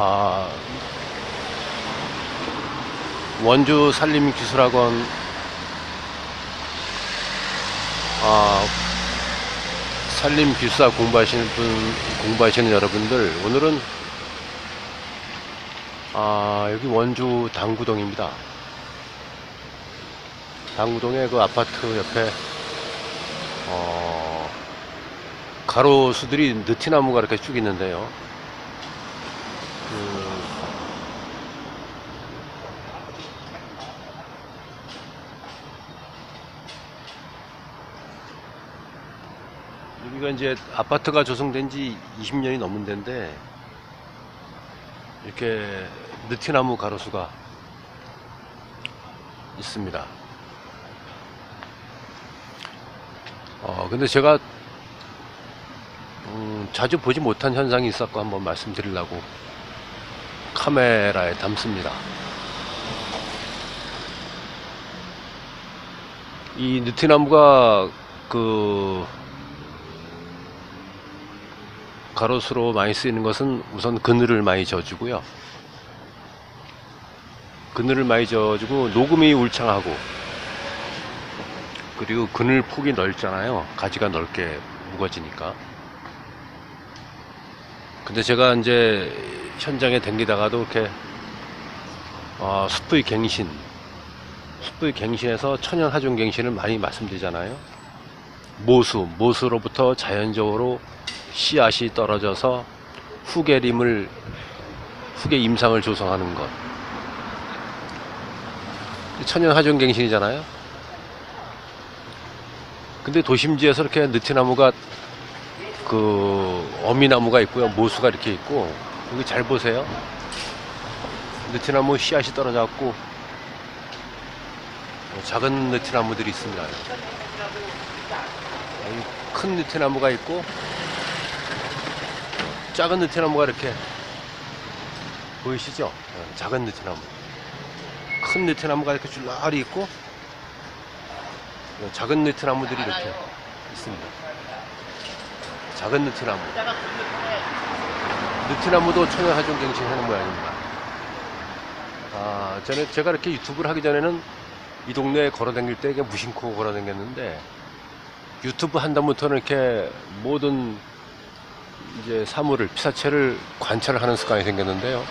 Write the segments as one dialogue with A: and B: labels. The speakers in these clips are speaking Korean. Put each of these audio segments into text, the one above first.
A: 아, 원주 산림기술학원 아, 산림기술사 공부하시는 분, 공부하시는 여러분들, 오늘은 아, 여기 원주 당구동입니다. 당구동의 그 아파트 옆에 어, 가로수들이 느티나무가 이렇게 쭉 있는데요. 여기가 이제 아파트가 조성된 지 20년이 넘은 데인데 이렇게 느티나무 가로수가 있습니다. 어, 근데 제가 음, 자주 보지 못한 현상이 있었고 한번 말씀드리려고 카메라에 담습니다. 이 느티나무가 그 가로수로 많이 쓰이는 것은 우선 그늘을 많이 져주고요. 그늘을 많이 져주고 녹음이 울창하고 그리고 그늘 폭이 넓잖아요. 가지가 넓게 무거지니까. 근데 제가 이제 현장에 댕기다가도 이렇게 어, 숲의 갱신, 숲의 갱신에서 천연 하중 갱신을 많이 말씀드리잖아요. 모수, 모수로부터 자연적으로 씨앗이 떨어져서 후계림을 후계 임상을 조성하는 것. 천연 하중 갱신이잖아요. 근데 도심지에서 이렇게 느티나무가 그 어미나무가 있고요. 모수가 이렇게 있고 여기 잘 보세요. 느티나무 씨앗이 떨어져갖고 작은 느티나무들이 있습니다. 큰 느티나무가 있고 작은 느티나무가 이렇게 보이시죠? 어, 작은 느티나무. 큰 느티나무가 이렇게 줄라리 있고 어, 작은 느티나무들이 이렇게 있습니다. 작은 느티나무. 느티나무도 천연 하중 갱신하는 모양입니다. 아, 전에 제가 이렇게 유튜브를 하기 전에는 이 동네에 걸어 다닐 때 그냥 무심코 걸어 다녔는데 유튜브 한다부터는 이렇게 모든 이제 사물을 피사체를 관찰하는 습관이 생겼는데요.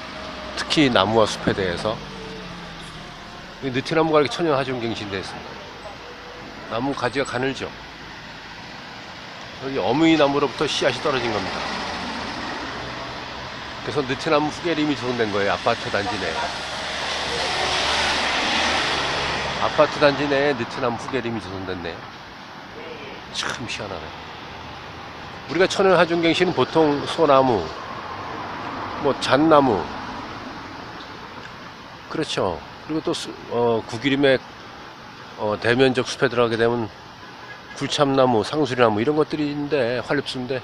A: 특히 나무와 숲에 대해서 이 느티나무가 이렇게 천연 하중 갱신되어 있습니다. 나무 가지가 가늘죠. 여기 어머니 나무로부터 씨앗이 떨어진 겁니다. 그래서 느티나무 후계림이 조성된 거예요. 아파트 단지 내에. 아파트 단지 내에 느티나무 후계림이 조성됐네요. 참 희한하네. 우리가 천연 하중갱신은 보통 소나무, 뭐 잣나무, 그렇죠. 그리고 또 수- 어, 구기림에 어, 대면적 숲에 들어가게 되면 굴참나무, 상수리나무 이런 것들이 있는데 활립수인데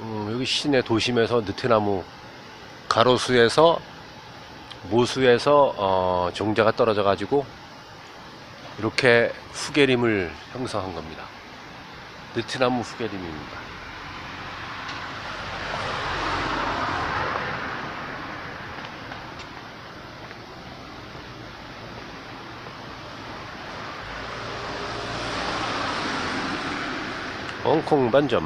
A: 음, 여기 시내 도심에서 느티나무 가로수에서 모수에서 어, 종자가 떨어져 가지고 이렇게 후계림을 형성한 겁니다. 느티나무 후계림입니다. 홍콩 반점